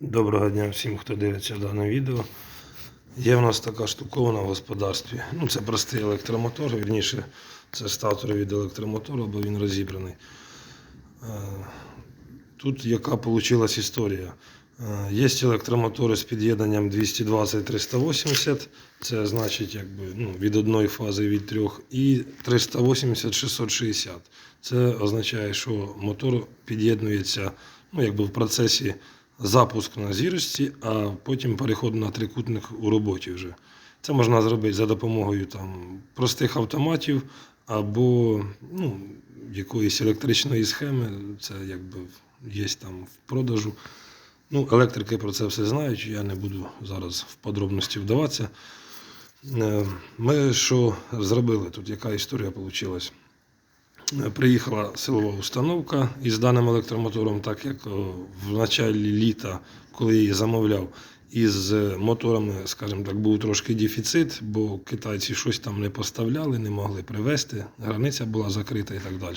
Доброго дня всім, хто дивиться дане відео. Є в нас така штуковина в господарстві. Ну, це простий електромотор, вірніше, це статор від електромотора, бо він розібраний. Е, Тут яка вийшла історія. Е, Є електромотори з під'єднанням 220-380, це значить якби, ну, від одної фази від трьох, і 380-660. Це означає, що мотор під'єднується ну, якби в процесі запуск на зірочці, а потім переход на трикутник у роботі вже. Це можна зробити за допомогою там, простих автоматів або ну, якоїсь електричної схеми. Це якби є там в продажу. Ну, електрики про це все знають, я не буду зараз в подробності вдаватися. Е, Ми що зробили тут, яка історія вийшла? Приїхала силова установка із даним електромотором, так як в началі літа, коли її замовляв, із е, моторами, скажімо так, був трошки дефіцит, бо китайці щось там не поставляли, не могли привезти, границя була закрита і так далі.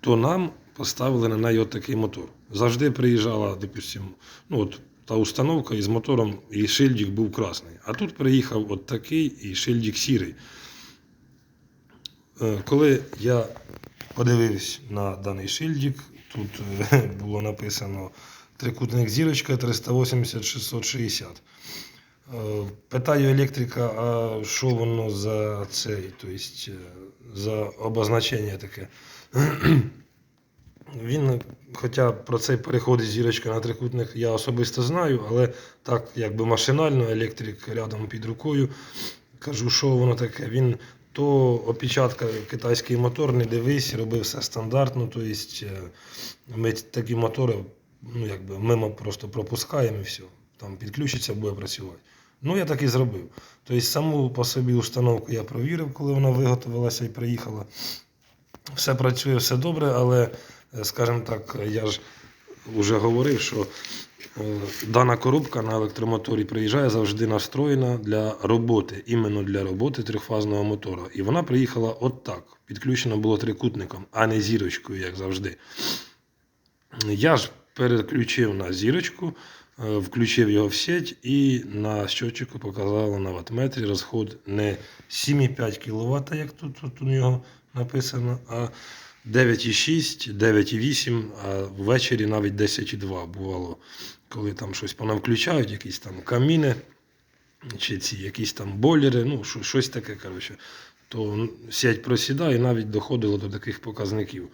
То нам поставили на неї от такий мотор. Завжди приїжджала, допустимо, ну от та установка із мотором, і шильдик був красний. А тут приїхав от такий і шильдик сірий. Е, Коли я подивився на даний шильдик, тут е, було написано трикутник зірочка 380-660. Е, Питаю електрика, а що воно за цей, тобто, за обозначення таке. Він, хоча про цей переход із зірочки на трикутник я особисто знаю, але так якби машинально електрик рядом під рукою. Кажу, що воно таке. Він то опечатка китайський мотор, не дивись, робив все стандартно. Тобто ми такі мотори ну, якби, мимо просто пропускаємо і все. Там підключиться, буде працювати. Ну, я так і зробив. Тобто саму по собі установку я провірив, коли вона виготовилася і приїхала. Все працює, все добре, але, е, скажімо так, я ж вже говорив, що е, дана коробка на електромоторі приїжджає завжди настроєна для роботи, іменно для роботи трьохфазного мотора. І вона приїхала от так. Підключена було трикутником, а не зірочкою, як завжди. Я ж переключив на зірочку, е, включив його в сеть і на щотчику показало на ватметрі розход не 7,5 кВт, як тут, тут у нього написано, а 9,6, 9,8, а ввечері навіть 10,2 бувало, коли там щось понавключають, якісь там каміни чи ці якісь там бойлери, ну щось таке, коротше, то сеть просідає і навіть доходило до таких показників.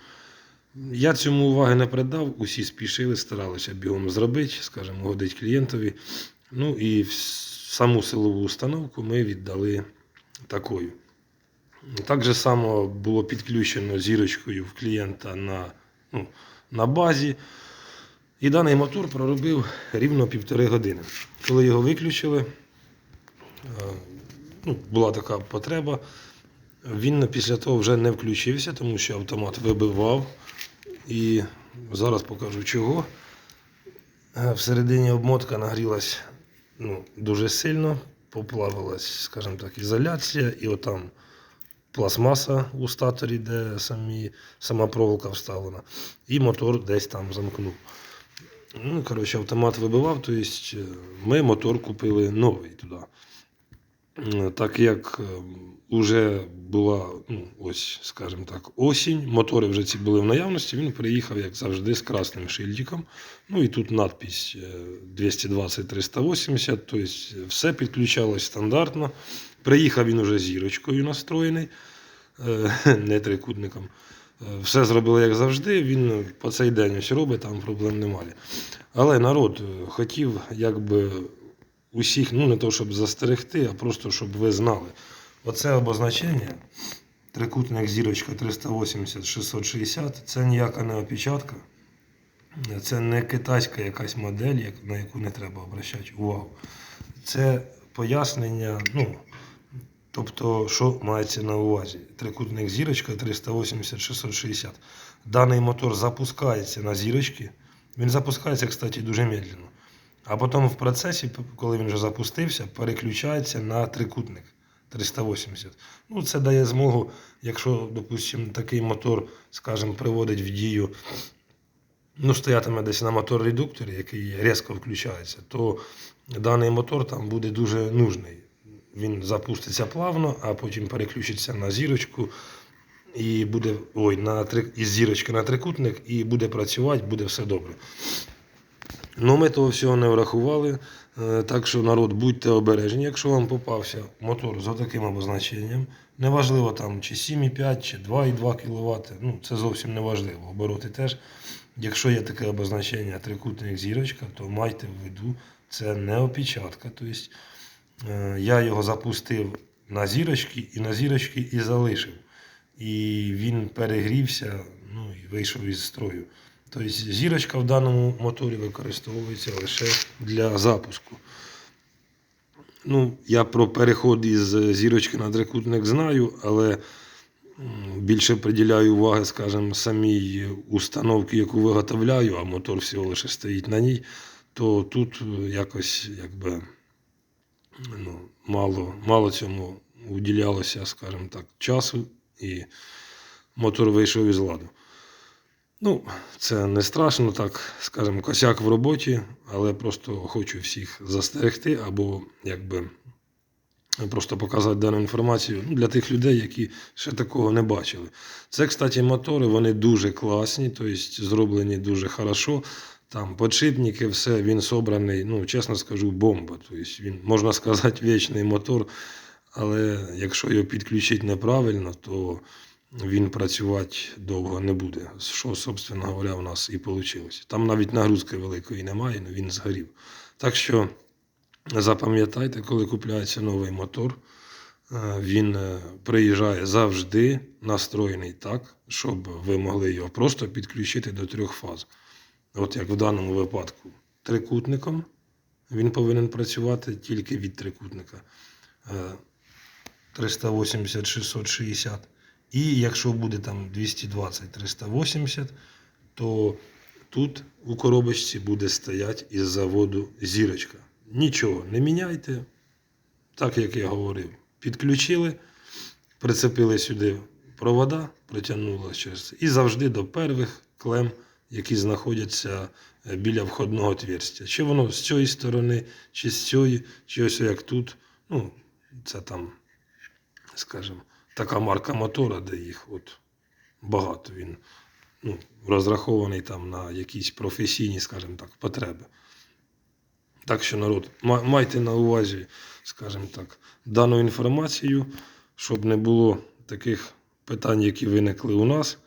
Я цьому уваги не придав, усі спішили, старалися бігом зробити, скажімо, годить клієнтові. Ну і саму силову установку ми віддали такою. Так же само було підключено зірочкою в клієнта на, ну, на базі. І даний мотор проробив рівно півтори години. Коли його виключили, е, ну, була така потреба. Він після того вже не включився, тому що автомат вибивав. І зараз покажу чого. Е, Всередині обмотка нагрілась ну, дуже сильно, поплавилась, скажімо так, ізоляція, і отам пластмаса у статорі, де самі, сама проволока вставлена, і мотор десь там замкнув. Ну, коротше, автомат вибивав, тобто е, ми мотор купили новий туди. Е, Так як вже була, ну, ось, скажімо так, осінь, мотори вже ці були в наявності, він приїхав, як завжди, з красним шильдиком. Ну і тут надпись е, 220-380, тобто все підключалось стандартно. Приїхав він уже зірочкою настроєний, е, не трикутником. Е, Все зробили як завжди, він по цей день ось робить, там проблем немає. Але народ е, хотів якби усіх, ну не то щоб застерегти, а просто щоб ви знали. Оце обозначення, трикутник зірочка 380-660, це ніяка не опечатка. Це не китайська якась модель, на яку не треба обращати увагу. Це пояснення, ну, тобто, що мається на увазі. Трикутник зірочка 380-660. Даний мотор запускається на зірочки. Він запускається, кстати, дуже медленно. А потім в процесі, коли він вже запустився, переключається на трикутник 380. Ну, це дає змогу, якщо, допустимо, такий мотор, скажімо, приводить в дію ну, стоятиме десь на мотор-редукторі, який різко включається, то даний мотор там буде дуже нужний. Він запуститься плавно, а потім переключиться на зірочку і буде ой, на три, із зірочки на трикутник і буде працювати, буде все добре. Ну, ми того всього не врахували. Е, Так що, народ, будьте обережні, якщо вам попався мотор з таким обозначенням. Неважливо там чи 7,5, чи 2,2 кВт. Ну, це зовсім не важливо. Обороти теж. Якщо є таке обозначення трикутник зірочка, то майте в виду, це не опечатка. Тобто, я його запустив на зірочки і на зірочки і залишив. І він перегрівся ну, і вийшов із строю. Тобто зірочка в даному моторі використовується лише для запуску. Ну, я про переход із зірочки на трикутник знаю, але більше приділяю уваги, скажімо, самій установці, яку виготовляю, а мотор всього лише стоїть на ній, то тут е, якось якби ну, мало, мало цьому уділялося, скажімо так, часу, і мотор вийшов із ладу. Ну, це не страшно, так скажімо, косяк в роботі, але просто хочу всіх застерегти або якби просто показати дану інформацію ну, для тих людей, які ще такого не бачили. Це, кстати, мотори, вони дуже класні, тобто зроблені дуже хорошо. Там подшипники, все, він собраний, ну, чесно скажу, бомба. Тобто він, можна сказати, вічний мотор, але якщо його підключити неправильно, то він працювати довго не буде. Що, собственно говоря, у нас і вийшло. Там навіть нагрузки великої немає, але він згорів. Так що запам'ятайте, коли купляється новий мотор, е, він е, приїжджає завжди настроєний так, щоб ви могли його просто підключити до трьох фаз. От як в даному випадку, трикутником він повинен працювати тільки від трикутника. Е, 380-660. І якщо буде там 220-380, то тут у коробочці буде стояти із заводу зірочка. Нічого не міняйте, так як я говорив. Підключили, прицепили сюди провода, протягнули через. І завжди до перших клем, які знаходяться е, біля входного отверстя. Чи воно з цієї сторони, чи з цієї, чи ось як тут. Ну, це там скажімо, така марка мотора, де їх от багато. Він ну, розрахований там на якісь професійні, скажімо так, потреби. Так що, народ, майте на увазі, скажімо так, дану інформацію, щоб не було таких питань, які виникли у нас.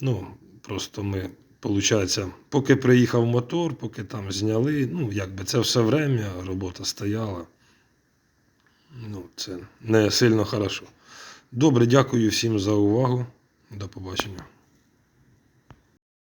Ну, просто ми, виходить, поки приїхав мотор, поки там зняли, ну, якби це все время, робота стояла. Ну, це не сильно хорошо. Добре, дякую всім за увагу. До побачення.